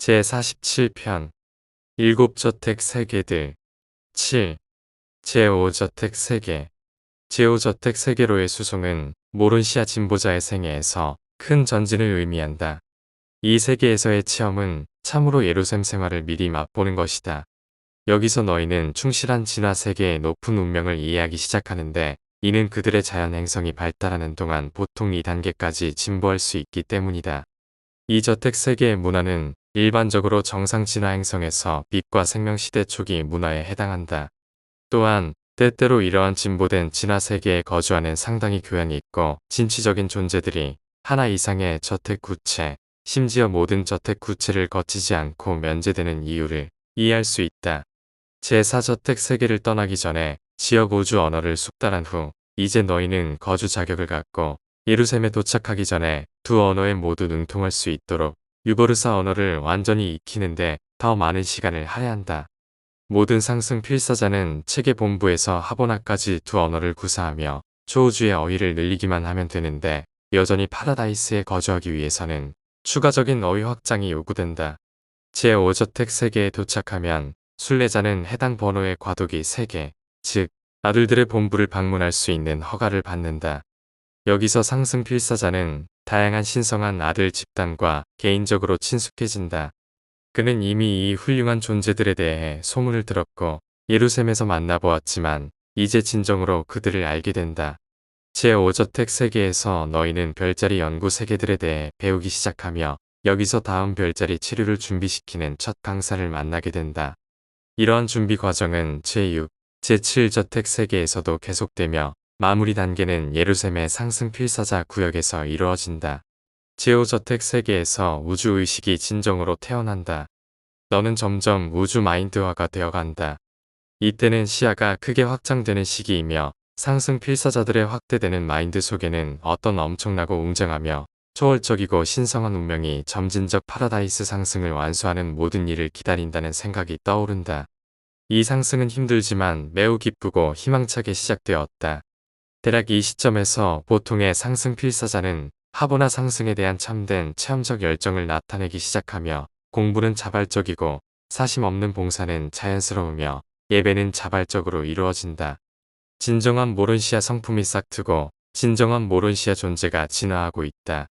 제47편 일곱저택 세계들 7. 제5저택 세계 제5저택 세계로의 수송은 모론시아 진보자의 생애에서 큰 전진을 의미한다. 이 세계에서의 체험은 참으로 예루셈 생활을 미리 맛보는 것이다. 여기서 너희는 충실한 진화 세계의 높은 운명을 이해하기 시작하는데 이는 그들의 자연 행성이 발달하는 동안 보통 2단계까지 진보할 수 있기 때문이다. 이 저택 세계의 문화는 일반적으로 정상 진화 행성에서 빛과 생명 시대 초기 문화에 해당한다. 또한 때때로 이러한 진보된 진화 세계에 거주하는 상당히 교양이 있고 진취적인 존재들이 하나 이상의 저택 구체, 심지어 모든 저택 구체를 거치지 않고 면제되는 이유를 이해할 수 있다. 제4저택 세계를 떠나기 전에 지역 우주 언어를 숙달한 후 이제 너희는 거주 자격을 갖고 예루셈에 도착하기 전에 두 언어에 모두 능통할 수 있도록 유버르사 언어를 완전히 익히는데 더 많은 시간을 할애한다. 모든 상승 필사자는 체계 본부에서 하보나까지 두 언어를 구사하며 초우주의 어휘를 늘리기만 하면 되는데 여전히 파라다이스에 거주하기 위해서는 추가적인 어휘 확장이 요구된다. 제5저택 세계에 도착하면 순례자는 해당 번호의 과도기 3개, 즉 아들들의 본부를 방문할 수 있는 허가를 받는다. 여기서 상승 필사자는 다양한 신성한 아들 집단과 개인적으로 친숙해진다. 그는 이미 이 훌륭한 존재들에 대해 소문을 들었고 예루셈에서 만나보았지만 이제 진정으로 그들을 알게 된다. 제5저택 세계에서 너희는 별자리 연구 세계들에 대해 배우기 시작하며 여기서 다음 별자리 치료를 준비시키는 첫 강사를 만나게 된다. 이러한 준비 과정은 제6, 제7저택 세계에서도 계속되며 마무리 단계는 예루셈의 상승 필사자 구역에서 이루어진다. 제5저택 세계에서 우주의식이 진정으로 태어난다. 너는 점점 우주 마인드화가 되어간다. 이때는 시야가 크게 확장되는 시기이며 상승 필사자들의 확대되는 마인드 속에는 어떤 엄청나고 웅장하며 초월적이고 신성한 운명이 점진적 파라다이스 상승을 완수하는 모든 일을 기다린다는 생각이 떠오른다. 이 상승은 힘들지만 매우 기쁘고 희망차게 시작되었다. 대략 이 시점에서 보통의 상승 필사자는 하보나 상승에 대한 참된 체험적 열정을 나타내기 시작하며 공부는 자발적이고 사심 없는 봉사는 자연스러우며 예배는 자발적으로 이루어진다. 진정한 모론시아 성품이 싹트고 진정한 모론시아 존재가 진화하고 있다.